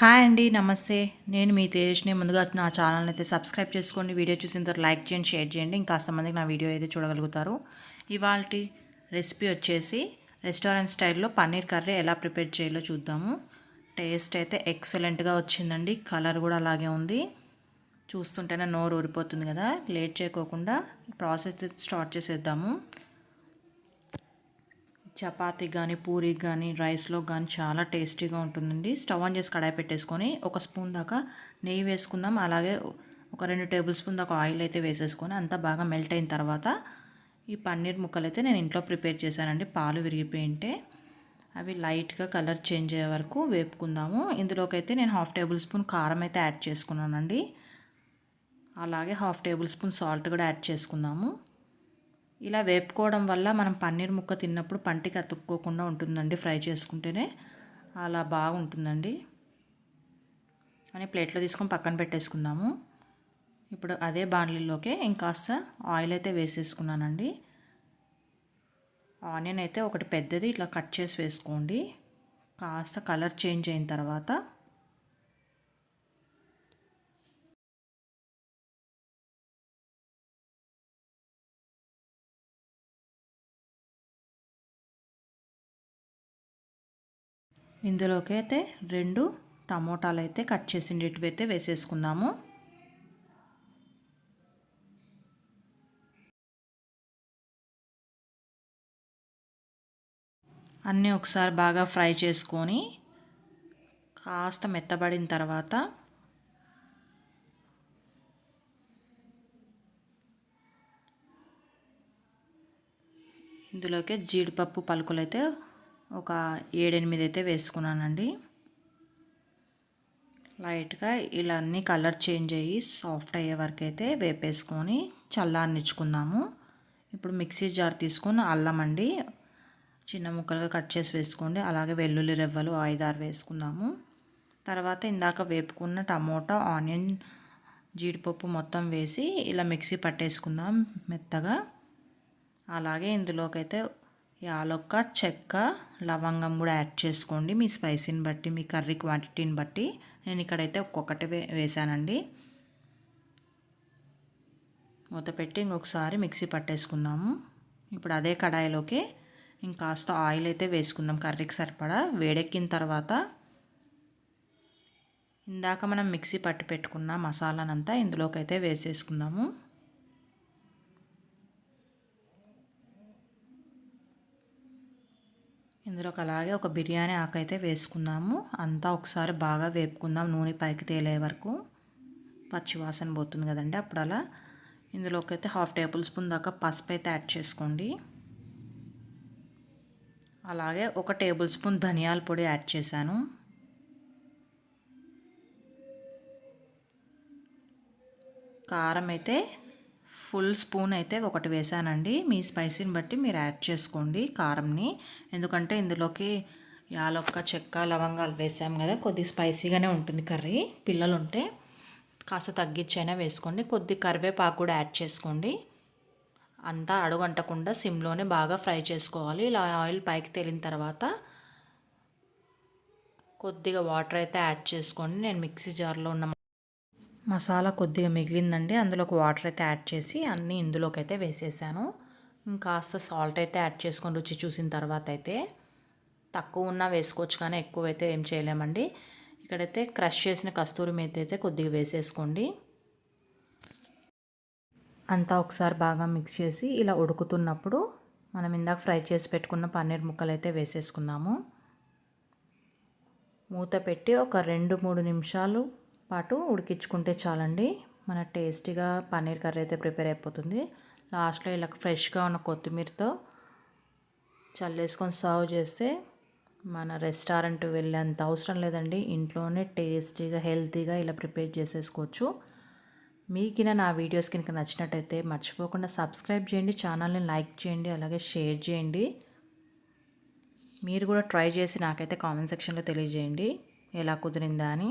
Hi అండి నమస్తే. నేను మీ తేజస్ని ముందుగా నా ఛానల్ని అయితే సబ్స్క్రైబ్ చేసుకోండి. వీడియో చూసిన తర్వాత లైక్ చేయండి షేర్ చేయండి. ఇంకా మందికి నా వీడియో అయితే చూడగలుగుతారు. ఇవాళ రెసిపీ వచ్చేసి రెస్టారెంట్ స్టైల్లో పన్నీర్ కర్రీ ఎలా ప్రిపేర్ చేయాలో చూద్దాము. టేస్ట్ అయితే ఎక్సలెంట్గా వచ్చిందండి. కలర్ కూడా అలాగే ఉంది. చూస్తుంటేనే నోరు ఊరిపోతుంది కదా. లేట్ చేయకోకుండా ప్రాసెస్ స్టార్ట్ చేసేద్దాము. చపాతీ కానీ పూరి కానీ రైస్లో కానీ చాలా టేస్టీగా ఉంటుందండి. స్టవ్ ఆన్ చేసి కడాయి పెట్టేసుకొని ఒక స్పూన్ దాకా నెయ్యి వేసుకుందాం. అలాగే ఒక రెండు టేబుల్ స్పూన్ దాకా ఆయిల్ అయితే వేసేసుకొని అంతా బాగా మెల్ట్ అయిన తర్వాత ఈ పన్నీర్ ముక్కలు అయితే నేను ఇంట్లో ప్రిపేర్ చేశానండి. పాలు విరిగిపోయింటే అవి లైట్గా కలర్ చేంజ్ అయ్యే వరకు వేపుకుందాము. ఇందులోకి అయితే నేను హాఫ్ టేబుల్ స్పూన్ కారం అయితే యాడ్ చేసుకున్నానండి. అలాగే హాఫ్ టేబుల్ స్పూన్ సాల్ట్ కూడా యాడ్ చేసుకుందాము. ఇలా వేపుకోవడం వల్ల మనం పన్నీర్ ముక్క తిన్నప్పుడు పంటికి అతుక్కోకుండా ఉంటుందండి ఫ్రై చేసుకుంటేనే. అలా బాగుంటుందండి. అని ప్లేట్లో తీసుకొని పక్కన పెట్టేసుకుందాము. ఇప్పుడు అదే బాండ్లీలోకే ఇంకాస్త ఆయిల్ అయితే వేసేసుకున్నానండి. ఆనియన్ అయితే ఒకటి పెద్దది ఇట్లా కట్ చేసి వేసుకోండి. కాస్త కలర్ చేంజ్ అయిన తర్వాత ఇందులోకి అయితే రెండు టమోటాలు అయితే కట్ చేసిండేటివి అయితే వేసేసుకుందాము. అన్నీ ఒకసారి బాగా ఫ్రై చేసుకొని కాస్త మెత్తబడిన తర్వాత ఇందులోకి జీడిపప్పు పలుకులు అయితే ఒక ఏడెనిమిది అయితే వేసుకున్నానండి. లైట్గా ఇలా అన్నీ కలర్ చేంజ్ అయ్యి సాఫ్ట్ అయ్యే వరకు అయితే వేపేసుకొని చల్లారనిచ్చుకుందాము. ఇప్పుడు మిక్సీ జార్ తీసుకొని అల్లం అండి చిన్న ముక్కలుగా కట్ చేసి వేసుకోండి. అలాగే వెల్లుల్లి రెవ్వలు ఐదారు వేసుకుందాము. తర్వాత ఇందాక వేపుకున్న టమోటా ఆనియన్ జీడిపప్పు మొత్తం వేసి ఇలా మిక్సీ పట్టేసుకుందాం మెత్తగా. అలాగే ఇందులోకైతే యాలొక్క చెక్క లవంగం కూడా యాడ్ చేసుకోండి. మీ స్పైసీని బట్టి మీ కర్రీ క్వాంటిటీని బట్టి. నేను ఇక్కడైతే ఒక్కొక్కటి వేసానండి. మూత పెట్టి ఇంకొకసారి మిక్సీ పట్టేసుకుందాము. ఇప్పుడు అదే కడాయిలోకి ఇంకాస్త ఆయిల్ అయితే వేసుకుందాం కర్రీకి సరిపడా. వేడెక్కిన తర్వాత ఇందాక మనం మిక్సీ పట్టి పెట్టుకున్న మసాలానంతా ఇందులోకి అయితే వేసేసుకుందాము. ఇందులోకి అలాగే ఒక బిర్యానీ ఆకు అయితే అంతా ఒకసారి బాగా వేపుకుందాం. నూనె పైకి తేలే వరకు. పచ్చివాసన పోతుంది కదండి అప్పుడు అలా ఇందులోకి అయితే హాఫ్ టేబుల్ స్పూన్ దాకా పసుపు అయితే యాడ్ చేసుకోండి. అలాగే ఒక టేబుల్ స్పూన్ ధనియాల పొడి యాడ్ చేశాను. కారం అయితే ఫుల్ స్పూన్ అయితే ఒకటి వేసానండి. మీ స్పైసీని బట్టి మీరు యాడ్ చేసుకోండి కారంని. ఎందుకంటే ఇందులోకి యాలొక్క చెక్క లవంగాలు వేసాం కదా కొద్ది స్పైసీగానే ఉంటుంది కర్రీ. పిల్లలు ఉంటే కాస్త తగ్గించైనా వేసుకోండి. కొద్ది కరివేపాకు కూడా యాడ్ చేసుకోండి. అంతా అడుగంటకుండా సిమ్లోనే బాగా ఫ్రై చేసుకోవాలి. ఇలా ఆయిల్ పైకి తేలిన తర్వాత కొద్దిగా వాటర్ అయితే యాడ్ చేసుకోండి నేను మిక్సీ జార్లో ఉన్న మసాలా కొద్దిగా మిగిలిందండి. అందులోకి వాటర్ అయితే యాడ్ చేసి అన్నీ ఇందులోకి అయితే వేసేసాను ఇంకాస్త సాల్ట్ అయితే యాడ్ చేసుకొని రుచి చూసిన తర్వాత అయితే తక్కువ ఉన్నా వేసుకోవచ్చు కానీ ఎక్కువ అయితే ఏం చేయలేమండి. ఇక్కడైతే క్రష్ చేసిన కస్తూరి మేతి అయితే కొద్దిగా వేసేసుకోండి. అంతా ఒకసారి బాగా మిక్స్ చేసి ఇలా ఉడుకుతున్నప్పుడు మనం ఇందాక ఫ్రై చేసి పెట్టుకున్న పన్నీర్ ముక్కలు అయితే వేసేసుకుందాము. మూత పెట్టి ఒక రెండు మూడు నిమిషాలు పాటు ఉడికించుకుంటే చాలండి. మన టేస్టీగా పన్నీర్ కర్రీ అయితే ప్రిపేర్ అయిపోతుంది. లాస్ట్లో ఇలా ఫ్రెష్గా ఉన్న కొత్తిమీరతో చల్లేసుకొని సర్వ్ చేస్తే మన రెస్టారెంట్ వెళ్ళేంత అవసరం లేదండి. ఇంట్లోనే టేస్టీగా హెల్తీగా ఇలా ప్రిపేర్ చేసేసుకోవచ్చు. మీకిన నా వీడియోస్ కనుక నచ్చినట్టయితే మర్చిపోకుండా సబ్స్క్రైబ్ చేయండి. ఛానల్ని లైక్ చేయండి అలాగే షేర్ చేయండి. మీరు కూడా ట్రై చేసి నాకైతే కామెంట్ సెక్షన్లో తెలియజేయండి. ఎలా కుదిరిందా అని.